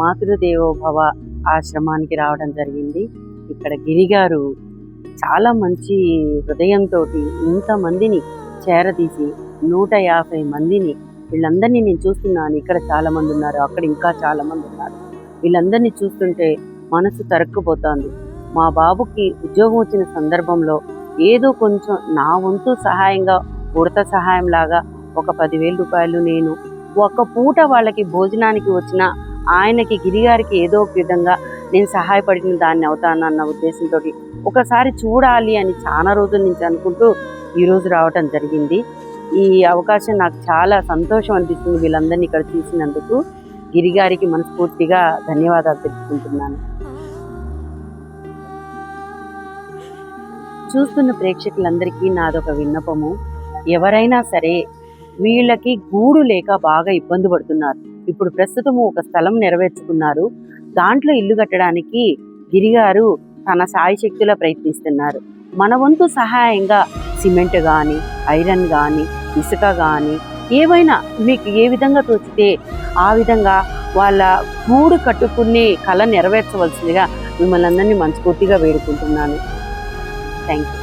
మాతృదేవోభవ ఆశ్రమానికి రావడం జరిగింది. ఇక్కడ గిరిగారు చాలా మంచి హృదయంతో ఇంతమందిని చేరదీసి నూట యాభై మందిని వీళ్ళందరినీ నేను చూస్తున్నాను. ఇక్కడ చాలా మంది ఉన్నారు అక్కడ ఇంకా చాలా మంది ఉన్నారు. వీళ్ళందరినీ చూస్తుంటే మనసు తరక్కుపోతోంది. మా బాబుకి ఉద్యోగం వచ్చిన సందర్భంలో ఏదో కొంచెం నా వంతు సహాయంగా ఉడత సహాయం లాగా ఒక పదివేల రూపాయలు నేను ఒక పూట వాళ్ళకి భోజనానికి వచ్చిన ఆయనకి గిరిగారికి ఏదో ఒక విధంగా నేను సహాయపడిన దాన్ని అవుతానన్న ఉద్దేశంతో ఒకసారి చూడాలి అని చాలా రోజుల నుంచి అనుకుంటూ ఈరోజు రావటం జరిగింది. ఈ అవకాశం నాకు చాలా సంతోషం అనిపిస్తుంది వీళ్ళందరినీ ఇక్కడ చూసినందుకు. గిరిగారికి మనస్ఫూర్తిగా ధన్యవాదాలు తెలుపుకుంటున్నాను. చూస్తున్న ప్రేక్షకులందరికీ నాదొక విన్నపము. ఎవరైనా సరే వీళ్ళకి గూడు లేక బాగా ఇబ్బంది పడుతున్నారు. ఇప్పుడు ప్రస్తుతము ఒక స్థలం నెరవేర్చుకున్నారు. దాంట్లో ఇల్లు కట్టడానికి గిరిగారు తన సాయి శక్తిలో ప్రయత్నిస్తున్నారు. మన వంతు సహాయంగా సిమెంట్ కానీ ఐరన్ కానీ ఇసుక కానీ ఏవైనా మీకు ఏ విధంగా తోచితే ఆ విధంగా వాళ్ళ గూడు కట్టుకునే కళ నెరవేర్చవలసిందిగా మిమ్మల్ని అందరినీ మనస్ఫూర్తిగా వేడుకుంటున్నాను. Thank you